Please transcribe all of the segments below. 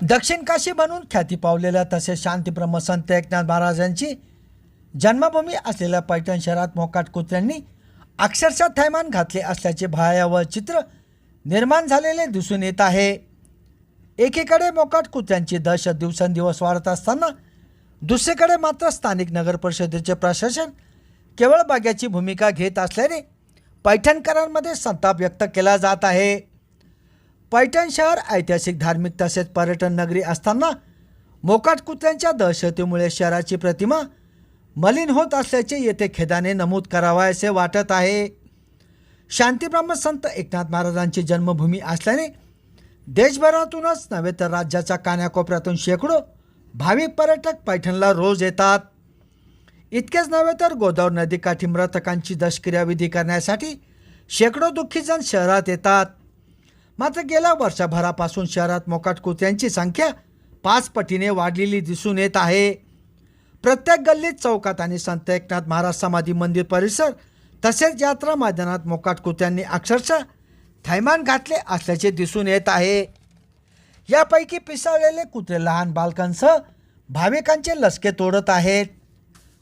दक्षिण काशी बनून ख्याती पावलेल्या तसेच शांतीब्रह्म संत एकनाथ महाराजांची जन्मभूमी असलेल्या पैठण शहरात मोकाट कुत्र्यांनी अक्षरशः थैमान घातले असल्याचे भयावह चित्र निर्माण झालेले दिसून येत आहे. एकीकडे मोकाट कुत्र्यांची दहशत दिवसेंदिवस वाढत असताना दुसरीकडे मात्र स्थानिक नगर परिषदेचे प्रशासन केवळ बाग्याची भूमिका घेत असल्याने पैठणकरांमध्ये संताप व्यक्त केला जात आहे. पैठण शहर ऐतिहासिक धार्मिक तसेच पर्यटन नगरी असताना मोकाट कुत्र्यांच्या दहशतीमुळे शहराची प्रतिमा मलिन होत असल्याचे येथे खेदाने नमूद करावायचे वाटत आहे. शांतीब्रह्म संत एकनाथ महाराजांची जन्मभूमी असल्याने देशभरातूनच नव्हे तर राज्याच्या कानाकोपऱ्यातून शेकडो भाविक पर्यटक पैठणला रोज येतात. इतकेच नव्हे तर गोदावरी नदीकाठी मृतकांची दशक्रियाविधी करण्यासाठी शेकडो दुःखीजण शहरात येतात. मात्र गेल्या वर्षभरापासून शहरात मोकाट कुत्र्यांची संख्या पाच पटीने वाढलेली दिसून येत आहे. प्रत्येक गल्लीत चौकात आणि संत एकनाथ महाराज समाधी मंदिर परिसर तसेच यात्रा मैदानात मोकाट कुत्र्यांनी अक्षरशः थैमान घातले असल्याचे दिसून येत आहे. यापैकी पिसाळलेले कुत्रे लहान बालकांसह भाविकांचे लसके तोडत आहेत.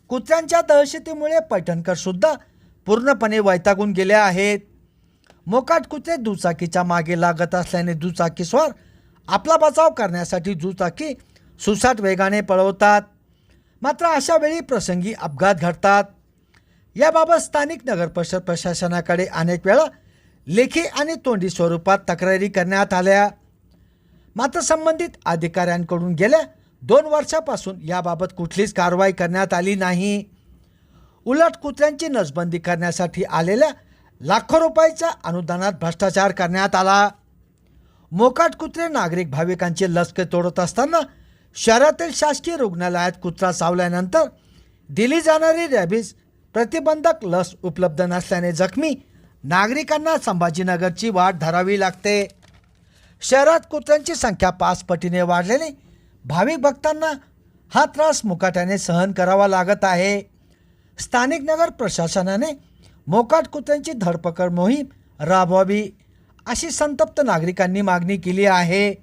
कुत्र्यांच्या दहशतीमुळे पैठणकर सुद्धा पूर्णपणे वैतागून गेले आहेत. मोकाट कुत्रे दुचाकीच्या मागे लागत असल्याने दुचाकीस्वार आपला बचाव करण्यासाठी दुचाकी सुसाट वेगाने पळवतात. मात्र अशा वेळी प्रसंगी अपघात घडतात. याबाबत स्थानिक नगरपरिषद प्रशासनाकडे अनेक वेळा लेखी आणि तोंडी स्वरूपात तक्रारी करण्यात आल्या. मात्र संबंधित अधिकाऱ्यांकडून गेल्या दोन वर्षापासून याबाबत कुठलीच कारवाई करण्यात आली नाही. उलट कुत्र्यांची नसबंदी करण्यासाठी आलेल्या लाखो रुपयाच्या अनुदानात भ्रष्टाचार करण्यात आला. मोकाट कुत्रे नागरिक भाविकांचे लसके तोडत असताना शहरातील शासकीय रुग्णालयात कुत्रा चावल्यानंतर दिली जाणारी रॅबीज प्रतिबंधक लस उपलब्ध नसल्याने जखमी नागरिकांना संभाजीनगरची वाट धरावी लागते. शहरात कुत्र्यांची संख्या पाच पटीने वाढल्याने भाविक भक्तांना हा त्रास मुकाट्याने सहन करावा लागत आहे. स्थानिक नगर प्रशासनाने मोकाट कुत्र्यांची धरपकड मोहीम राबवावी अशी संतप्त नागरिकांनी मागणी केली आहे.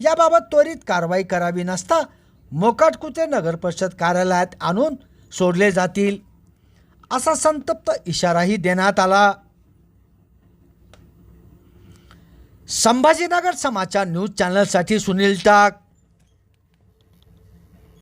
याबाबत त्वरित कारवाई करावी नसता मोकाट कुत्रे नगर परिषद कार्यालयात आणून सोडले जातील. असा संतप्त इशाराही देण्यात आला. संभाजीनगर समाचार न्यूज चॅनलसाठी सुनील टाक.